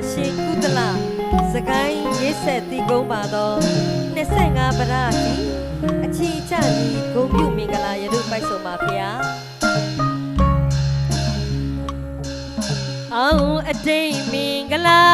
အရှင်ကုသလစကိုင်းရေးဆက်တည်ကုန်းပါသော25ပရတိအချီချသည်ဂုံပြုမင်္ဂလာရတို့ပိုက်ဆုံးပါဖျားအောင်အတိတ်မင်္ဂလာ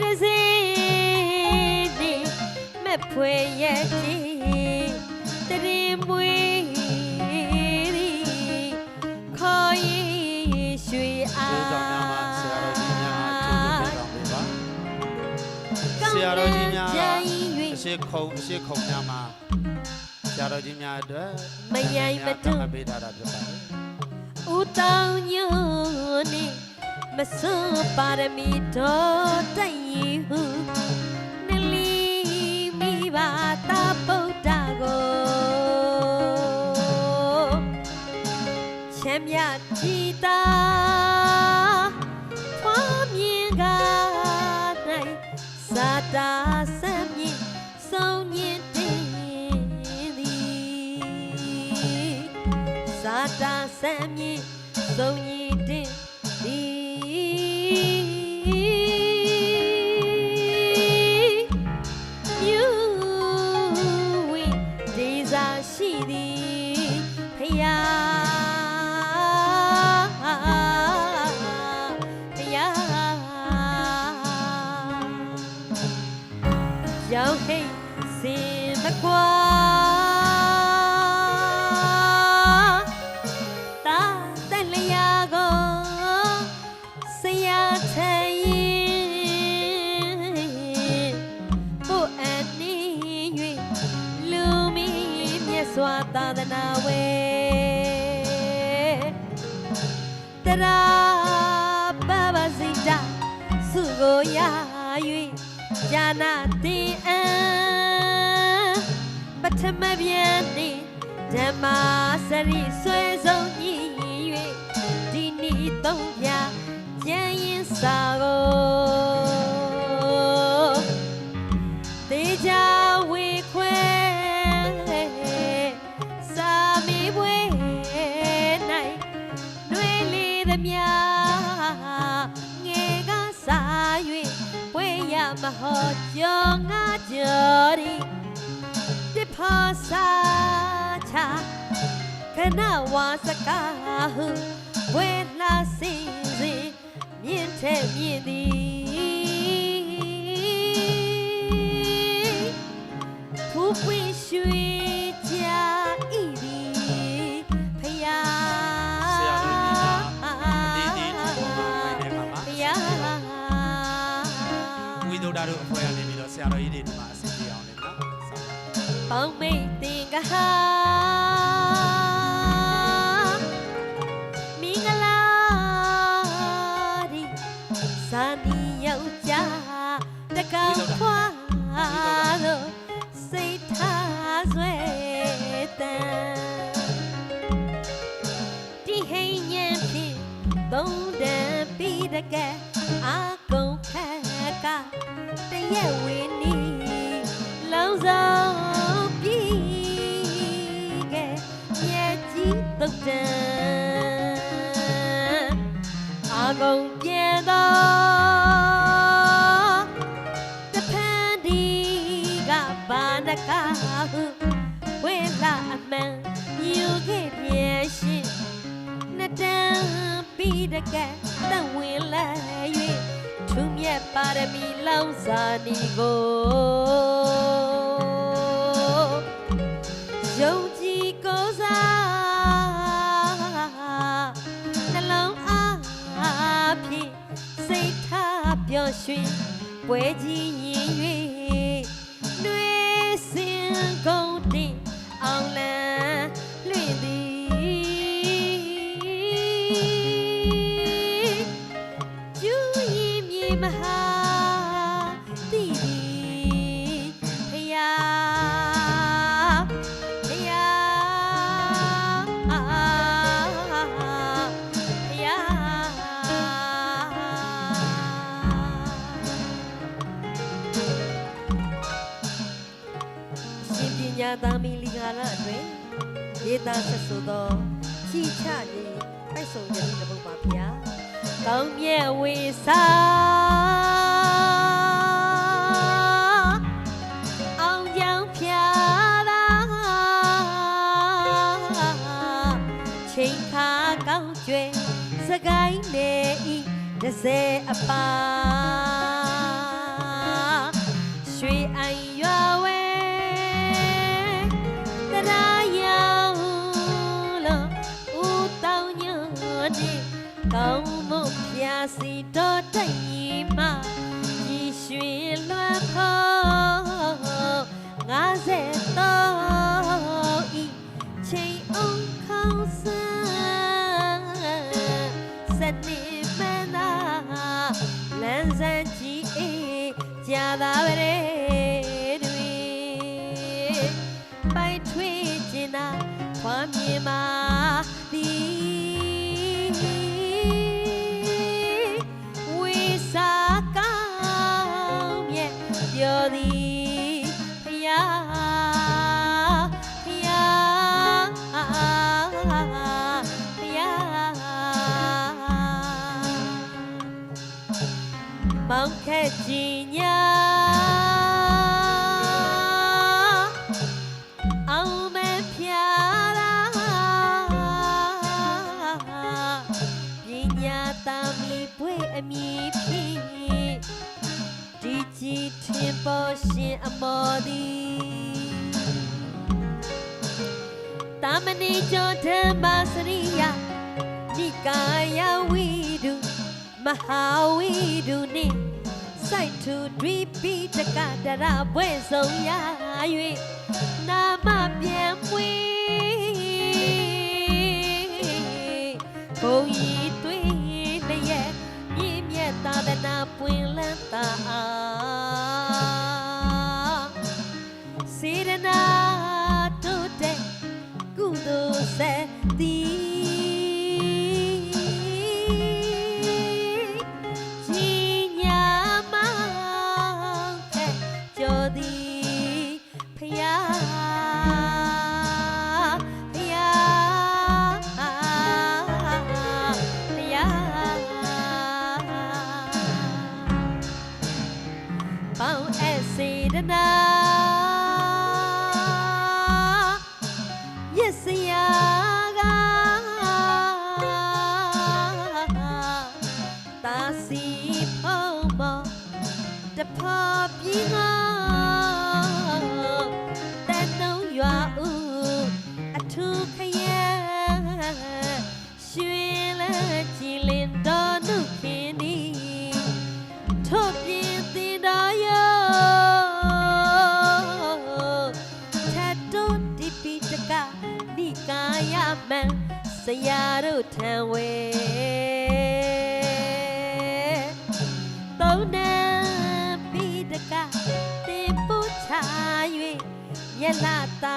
တစ်စိဒီမက်ဖွယ်ရဲ့ကြီးတရင်မွေးသည်ခေါ်ရင်ရွှေအာကျေးဇူးတော်များပါဆရာတော်ကြီးများကျေးဇူးတော်ပေးပါဆရာတော်ကြီးများကအရှိခုံအရှိခုံများမှာဆရာတော်ကြီးများအတွက်မယိုင်မတွမပေးထားတာဖြစ်ပါတယ်ဦးတောင်ညိုနေ မစွန်ပါရမီတော်တိုက်ရင်ဟုနလီမိဘာတာပုဒ္ဒကိုချမ်းမြကြည်တာဖွားမြင်က၌စာတာဆမ်းမြင့်ဆုံးမြင့်တင်သည်ဇာတာဆမ်းမြင့်ဆုံး ရောက်ဟိတ်စင်မကွာတာတက်လျာကိုဆရာထဲရင်ကိုအနေ၍လူမီမြတ်စွာသာသနာဝဲတရာပပစိတာစုကိုရ၍ ယာနာတိအံပထမပြန်နေဓမ္မစရိဆွေဆုံးညီ၍ဒီနေ့တော့ပြကျန်ရင်ဆောင် ပွဲရမဟောကြောငါကြော်ရီတ သုံးတန်ပြီးတကယ်အာကုန်ခက်ကတရက်ဝင်းနီ ကိုယုံကြည်ကိုးစားနှလုံးအားဖြင့်စိတ်ထားပျော်ရွှင်ပွဲကြီးရ သားမီလီဂါလအတွင်ဒေတာဆက်ဆိုသောချီချခြင်းပိုက်ဆုံးခြင်းတစ်ပုဒ်ပါဗျာကောင်းမြတ်ဝေစာအောင်ကြောင်ဖြာသာချိန်ခါကောင်းကျွဲစကိုင်းနေဤတစ်စဲအပါ စီတော်တိုင်မှဒီရွှေလွှမ်းဖို့ငါစေတော့ဤချိန်အောင်ခေါင်းစမ်းစနေမနာလမ်းစမ်းကြည့်အေးကြာသာပရေတွေ ကျော်ဓမ္မစရိယနိကာယဝိဒုမဟာဝီဒုနိစိုက်သူဒွိပိတကဒရဘွဲ့ဆုံးရ၍နာမပြန်မွေဘုံဤတွေ့လျက်မြင့်မြတ်သာသနာပွင့်လန်းသာ poppy go. That no you are ooh, a two kayan. Shwela chilin do no kini. Top in the doyo. ထတ်တုံးဒီပိတကနိကာယမံဆရာတို့ထံဝဲသုံးနံ ယလတာ